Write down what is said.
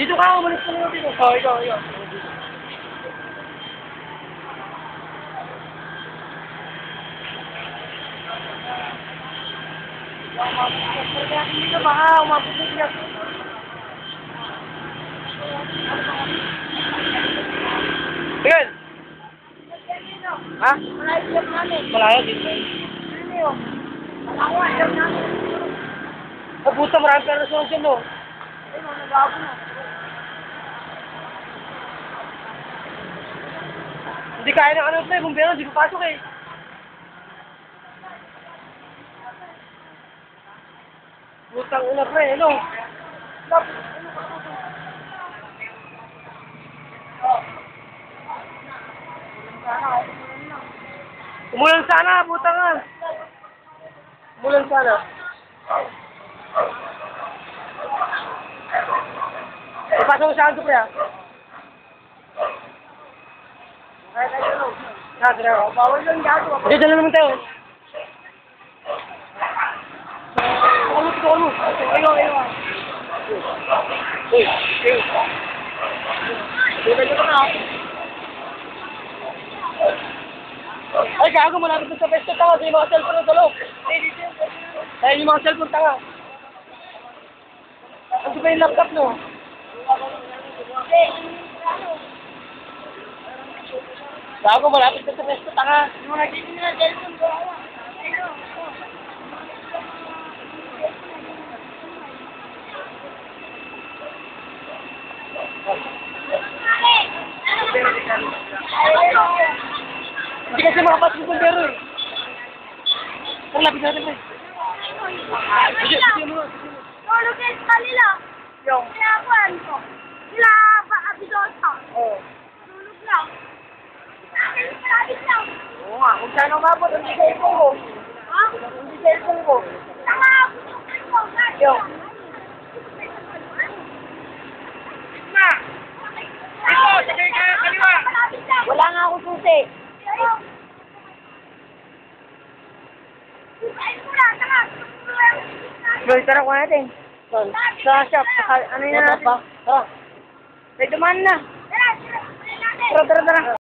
Dito ka, umalis ka muna dito. Oh, ikaw, ikaw. Dito baka umabot na siya. Tingin! Ha? Malayo dito. Oh, puta, marami pa na dyan, no? Hindi kaya ng ano, pre, bumbero, hindi papasok eh. Putang ina, pre, ano? Umulan sana, putang nga. Umulan sana. Ipasok mo sa akin pre, ah. Ko. Bawal lang gato. Hindi, dala naman tayo. Tukol mo, tukol mo. Ayaw, ayaw. Uy, uy. Dito ka na. Ay, gago, malapit na sa pesto tanga. Yung mga cellphone ng dalok. Ay, yung mga cellphone tanga. Ano ba yung laptop no? Gago, malapit na sa pesto tanga. Yung mga nagiging na cellphone ko. Hindi kasi makapasok yung bumbero eh. Ang lapit natin eh. Sige, sige mo. Tulog kayo sa kanila. Yung. Kinakuan ko. Sila ba abidota? Oo. Tulog lang. Malapit lang. Oo nga, saan umabot ang cellphone ko. Ha? Ang cellphone ko. Tama. Yo. Ma! Ito, sige ka, kaliwa. Wala nga ako susi. Boy, tara ko natin. Sa shop, ano yun natin? Tara. May dumaan na. Tara, tara, tara.